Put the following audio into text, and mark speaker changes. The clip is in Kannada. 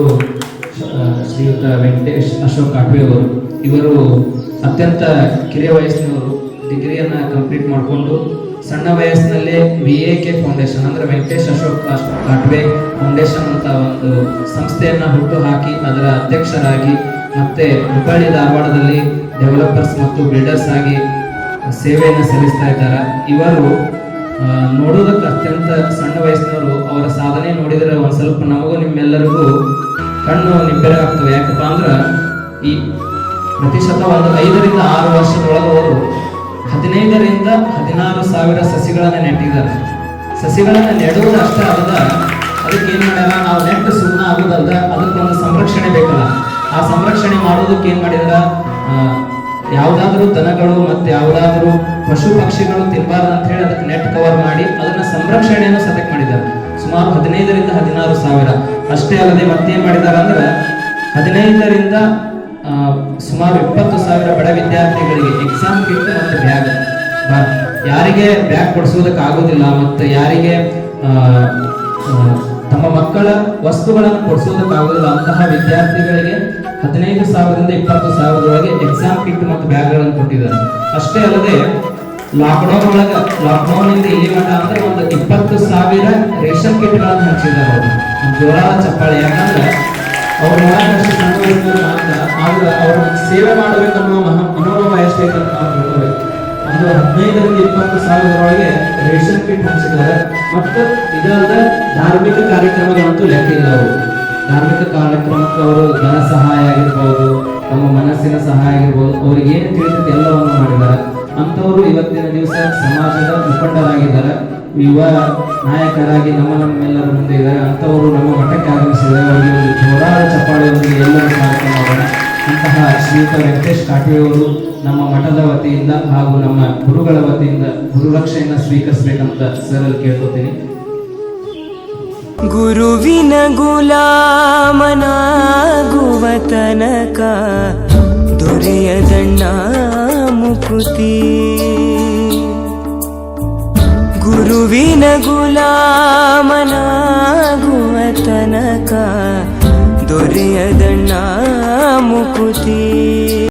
Speaker 1: ಅವರು ಶ್ರೀಯುತ ವೆಂಕಟೇಶ್ ಅಶೋಕ್ ಅವರು, ಇವರು ಅತ್ಯಂತ ಕಿರಿಯ ವಯಸ್ಸಿನವರು. ಡಿಗ್ರಿಯನ್ನು ಕಂಪ್ಲೀಟ್ ಮಾಡಿಕೊಂಡು ಸಣ್ಣ ವಯಸ್ಸಿನಲ್ಲೇ ವಿ ಎ ಕೆ ಫೌಂಡೇಶನ್ ಅಂದರೆ ವೆಂಕಟೇಶ್ ಅಶೋಕ್ ಕಾಟ್ವೆ ಫೌಂಡೇಶನ್ ಅಂತ ಒಂದು ಸಂಸ್ಥೆಯನ್ನ ಹುಟ್ಟು ಹಾಕಿ ಅದರ ಅಧ್ಯಕ್ಷರಾಗಿ ಮತ್ತೆ ಹುಬ್ಬಳ್ಳಿ ಧಾರವಾಡದಲ್ಲಿ ಡೆವಲಪರ್ಸ್ ಮತ್ತು ಬಿಲ್ಡರ್ಸ್ ಆಗಿ ಸೇವೆಯನ್ನು ಸಲ್ಲಿಸ್ತಾ ಇದ್ದಾರೆ. ಇವರು ನೋಡೋದಕ್ಕೆ ಅತ್ಯಂತ ಸಣ್ಣ ವಯಸ್ಸಿನವರು ಅವರ ಸಾಧನೆ ನೋಡಿದರೆ ಒಂದು ಸ್ವಲ್ಪ ನಮಗೂ ನಿಮ್ಮೆಲ್ಲರಿಗೂ ಕಣ್ಣು ನಿಬ್ಬೆರಗಾಗ್ತವೆ ಯಾಕಪ್ಪ ಅಂದ್ರೆ ಈ ಪ್ರತಿಶತ ಒಂದು ಐದರಿಂದ ಆರು ವರ್ಷದೊಳಗವರು ಹದಿನೈದರಿಂದ ಹದಿನಾರು ಸಾವಿರ ಸಸಿಗಳನ್ನ ನೆಟ್ಟಿದ್ದಾರೆ. ಸಸಿಗಳನ್ನ ನೆಡುವುದು ಅಷ್ಟೇ ಅಲ್ಲದ ಅದಕ್ಕೆ ಏನ್ ಮಾಡ್ಯಾರ? ನಾವು ನೆಟ್ಟು ಸುಮ್ಮನೆ ಆಗೋದಲ್ದ ಅದಕ್ಕೊಂದು ಸಂರಕ್ಷಣೆ ಬೇಕಲ್ಲ. ಆ ಸಂರಕ್ಷಣೆ ಮಾಡೋದಕ್ಕೆ ಏನ್ ಮಾಡಿದಾರ? ಯಾವುದಾದ್ರೂ ದನಗಳು ಮತ್ತೆ ಯಾವುದಾದ್ರೂ ಪಶು ಪಕ್ಷಿಗಳು ತಿನ್ನಬಾರ್ದು ಅಂತ ಹೇಳಿ ಅದಕ್ಕೆ ನೆಟ್ ಕವರ್ ಮಾಡಿ ಅದನ್ನ ಸಂರಕ್ಷಣೆಯನ್ನು ಸತಕ್ ಮಾಡಿದ್ದಾರೆ. ಸುಮಾರು ಹದಿನೈದರಿಂದ ಹದಿನಾರು ಸಾವಿರ. ಅಷ್ಟೇ ಅಲ್ಲದೆ ಮತ್ತೇನ್ ಮಾಡಿದ್ದಾರೆ ಅಂದ್ರೆ ಹದಿನೈದರಿಂದ ಸುಮಾರು ಇಪ್ಪತ್ತು ಸಾವಿರ ಬಡ ವಿದ್ಯಾರ್ಥಿಗಳಿಗೆ ಎಕ್ಸಾಮ್ ಕಿಟ್ ಮತ್ತು ಬ್ಯಾಗ್ ಯಾರಿಗೆ ಬ್ಯಾಗ್ ಕೊಡಿಸೋದಕ್ಕೆ ಆಗೋದಿಲ್ಲ ಮತ್ತು ಯಾರಿಗೆ ತಮ್ಮ ಮಕ್ಕಳ ವಸ್ತುಗಳನ್ನು ಕೊಡಿಸೋದಕ್ಕಾಗೋದಿಲ್ಲ ಅಂತಹ ವಿದ್ಯಾರ್ಥಿಗಳಿಗೆ ಹದಿನೈದು ಸಾವಿರದಿಂದ ಇಪ್ಪತ್ತು ಸಾವಿರದೊಳಗೆ ಎಕ್ಸಾಮ್ ಕಿಟ್ ಮತ್ತು ಬ್ಯಾಗ್ಗಳನ್ನು ಕೊಟ್ಟಿದ್ದಾರೆ. ಅಷ್ಟೇ ಅಲ್ಲದೆ ಲಾಕ್ಡೌನ್ ಒಳಗೆ ಲಾಕ್ಡೌನ್ ಇಂದ ಇಲ್ಲಿ ಮಟ್ಟ ಅಂದ್ರೆ ಒಂದು ಇಪ್ಪತ್ತು ಸಾವಿರ ರೇಷನ್ ಕಿಟ್ಗಳನ್ನು ಹಂಚಿದ್ದಾರೆ ಅವರು. ಜ್ವರ ಚಪ್ಪಾಳೆ. ಯಾಕಂದ್ರೆ ಅವ್ರ ಸಣ್ಣ ವಯಸ್ಸಿನವ್ರು ಮಾತ್ರ. ಆದ್ರೆ ಸೇವೆ ಮಾಡಬೇಕನ್ನೋ ಮಹಾ ಮನೋಭಾವ ಎಷ್ಟೈತೆ ಅಂತ ಒಂದು ಹದಿನೈದರಿಂದ ಇಪ್ಪತ್ತು ಸಾವಿರದೊಳಗೆ ರೇಷನ್ ಕಿಟ್ ಹಂಚಿದ್ದಾರೆ ಮತ್ತು ಇದಲ್ಲದೆ ಧಾರ್ಮಿಕ ಕಾರ್ಯಕ್ರಮಗಳಂತೂ ಲೆಕ್ಕ ಇಲ್ಲ ಅವರು. ಧಾರ್ಮಿಕ ಕಾರ್ಯಕ್ರಮಕ್ಕೆ ಅವರು ಧನ ಸಹಾಯ ಆಗಿರ್ಬೋದು, ತಮ್ಮ ಮನಸ್ಸಿನ ಸಹಾಯ ಆಗಿರ್ಬೋದು ಅವ್ರಿಗೆ ಏನು ತಿಳಿದಿದೆ ಎಲ್ಲವನ್ನು ಮಾಡಿದ್ದಾರೆ. ಅಂಥವರು ಇವತ್ತಿನ ದಿವಸ ಸಮಾಜದ ಮುಖಂಡರಾಗಿದ್ದಾರೆ. ಯುವ ನಾಯಕರಾಗಿ ನಮ್ಮ ನಮ್ಮೆಲ್ಲರ ಮುಂದೆ ಇದ್ದಾರೆ. ಅಂಥವರು ನಮ್ಮ ಮಠಕ್ಕೆ ಆಗಮಿಸಿದ್ದಾರೆ. ಅವರಿಗೆ ಒಂದು ಎಲ್ಲರೂ ಸ್ವಾಗತ ಮಾಡೋಣ. ಅಂತಹ ಶ್ರೀಯುತ ವೆಂಕಟೇಶ್ ಕಾಟಿಯವರು ನಮ್ಮ ಮಠದ ವತಿಯಿಂದ ಹಾಗೂ ನಮ್ಮ ಗುರುಗಳ ವತಿಯಿಂದ ಗುರುರಕ್ಷೆಯನ್ನು ಸ್ವೀಕರಿಸಬೇಕಂತ ಸರ್ ಕೇಳ್ಕೊತೀನಿ.
Speaker 2: ಗುರುವಿನ ಗುಲಾಮನಾಗುವ ತನಕ ದೊರೆಯದಣ್ಣ ಮುಕುತಿ ಗುರುವಿನ ಗುಲಾಮನಾಗುವ ತನಕ ದೊರೆಯದಣ್ಣ ಮುಕುತಿ